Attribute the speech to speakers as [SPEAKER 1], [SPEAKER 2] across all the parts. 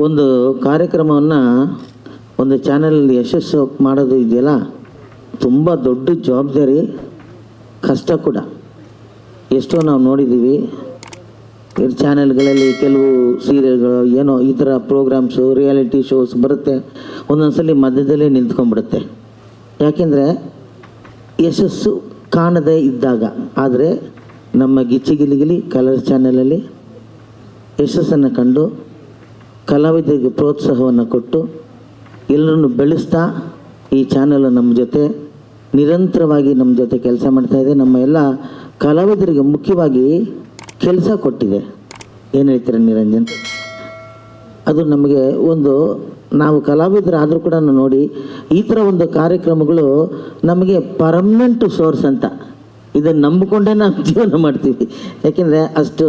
[SPEAKER 1] ಒಂದು ಕಾರ್ಯಕ್ರಮವನ್ನು ಒಂದು ಚಾನೆಲ್ ಯಶಸ್ಸು ಮಾಡೋದು ಇದೆಯಲ್ಲ? ತುಂಬ ದೊಡ್ಡ ಜವಾಬ್ದಾರಿ, ಕಷ್ಟ ಕೂಡ. ಎಷ್ಟೋ ನಾವು ನೋಡಿದ್ದೀವಿ. ಚಾನೆಲ್ಗಳಲ್ಲಿ ಕೆಲವು ಸೀರಿಯಲ್ಗಳು, ಏನೋ ಈ ಥರ ಪ್ರೋಗ್ರಾಮ್ಸು, ರಿಯಾಲಿಟಿ ಶೋಸ್ ಬರುತ್ತೆ. ಒಂದೊಂದ್ಸಲಿ ಮಧ್ಯದಲ್ಲೇ ನಿಂತ್ಕೊಂಡ್ಬಿಡುತ್ತೆ. ಯಾಕೆಂದರೆ ಯಶಸ್ಸು ಕಾಣದೇ ಇದ್ದಾಗ. ಆದರೆ ನಮ್ಮ ಗಿಚ್ಚಿಗಿಲಿಗಿಲಿ ಕಲರ್ ಚಾನೆಲಲ್ಲಿ ಯಶಸ್ಸನ್ನು ಕಂಡು ಕಲಾವಿದರಿಗೆ ಪ್ರೋತ್ಸಾಹವನ್ನು ಕೊಟ್ಟು ಎಲ್ಲರನ್ನು ಬೆಳೆಸ್ತಾ ಈ ಚಾನಲ್ ನಮ್ಮ ಜೊತೆ ನಿರಂತರವಾಗಿ ನಮ್ಮ ಜೊತೆ ಕೆಲಸ ಮಾಡ್ತಾ ಇದೆ. ನಮ್ಮ ಎಲ್ಲ ಕಲಾವಿದರಿಗೆ ಮುಖ್ಯವಾಗಿ ಕೆಲಸ ಕೊಟ್ಟಿದೆ. ಏನು ಹೇಳ್ತೀರ ನಿರಂಜನ್? ಅದು ನಮಗೆ ಒಂದು ನಾವು ಕಲಾವಿದರಾದರೂ ಕೂಡ ನೋಡಿ ಈ ಥರ ಒಂದು ಕಾರ್ಯಕ್ರಮಗಳು ನಮಗೆ ಪರ್ಮನೆಂಟ್ ಸೋರ್ಸ್ ಅಂತ ಇದನ್ನು ನಂಬಿಕೊಂಡೇ ನಾವು ಜೀವನ ಮಾಡ್ತೀವಿ. ಯಾಕೆಂದರೆ ಅಷ್ಟು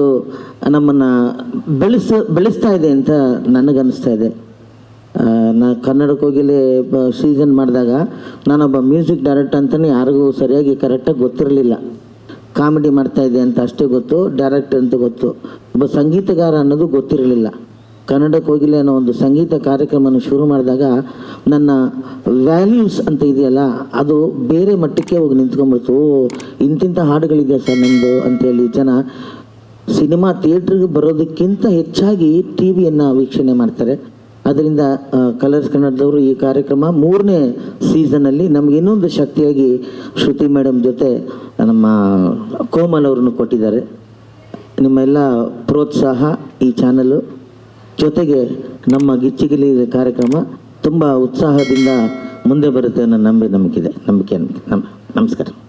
[SPEAKER 1] ನಮ್ಮನ್ನು ಬೆಳೆಸ, ಬೆಳೆಸ್ತಾ ಇದೆ ಅಂತ ನನಗನ್ನಿಸ್ತಾ ಇದೆ. ನಾ ಕನ್ನಡಕ್ಕೆ ಸೀಸನ್ ಮಾಡಿದಾಗ ನಾನೊಬ್ಬ ಮ್ಯೂಸಿಕ್ ಡೈರೆಕ್ಟರ್ ಅಂತಲೇ ಯಾರಿಗೂ ಸರಿಯಾಗಿ ಕರೆಕ್ಟಾಗಿ ಗೊತ್ತಿರಲಿಲ್ಲ. ಕಾಮಿಡಿ ಮಾಡ್ತಾ ಇದೆ ಅಂತ ಅಷ್ಟೇ ಗೊತ್ತು ಡೈರೆಕ್ಟರ್ ಅಂತ ಗೊತ್ತು. ಒಬ್ಬ ಸಂಗೀತಗಾರ ಅನ್ನೋದು ಗೊತ್ತಿರಲಿಲ್ಲ. ಕನ್ನಡಕ್ಕೆ ಹೋಗಿಲ್ಲ ಅನ್ನೋ ಒಂದು ಸಂಗೀತ ಕಾರ್ಯಕ್ರಮವನ್ನು ಶುರು ಮಾಡಿದಾಗ ನನ್ನ ವ್ಯಾಲ್ಯೂಸ್ ಅಂತ ಇದೆಯಲ್ಲ, ಅದು ಬೇರೆ ಮಟ್ಟಕ್ಕೆ ಹೋಗಿ ನಿಂತ್ಕೊಂಡ್ಬಿಡ್ತು. ಇಂತಿಂಥ ಹಾಡುಗಳಿದೆ ಸರ್ ನಮ್ಮದು ಅಂತೇಳಿ ಜನ ಸಿನಿಮಾ ಥಿಯೇಟ್ರಿಗೆ ಬರೋದಕ್ಕಿಂತ ಹೆಚ್ಚಾಗಿ ಟಿ ವಿಯನ್ನು ವೀಕ್ಷಣೆ ಮಾಡ್ತಾರೆ. ಅದರಿಂದ ಕಲರ್ಸ್ ಕನ್ನಡದವರು ಈ ಕಾರ್ಯಕ್ರಮ ಮೂರನೇ ಸೀಸನಲ್ಲಿ ನಮ್ಗೆ ಇನ್ನೊಂದು ಶಕ್ತಿಯಾಗಿ ಶ್ರುತಿ ಮೇಡಮ್ ಜೊತೆ ನಮ್ಮ ಕೋಮಲ್ ಅವ್ರನ್ನು ಕೊಟ್ಟಿದ್ದಾರೆ. ನಿಮ್ಮೆಲ್ಲ ಪ್ರೋತ್ಸಾಹ ಈ ಚಾನಲು ಜೊತೆಗೆ ನಮ್ಮ ಗಿಚ್ಚಿಗಿಲಿ ಕಾರ್ಯಕ್ರಮ ತುಂಬ ಉತ್ಸಾಹದಿಂದ ಮುಂದೆ ಬರುತ್ತೆ ಅನ್ನೋ ನಂಬಿ ನಂಬಿಕೆ ನಂಬಿಕೆ ನಮ್ ನಮಸ್ಕಾರ.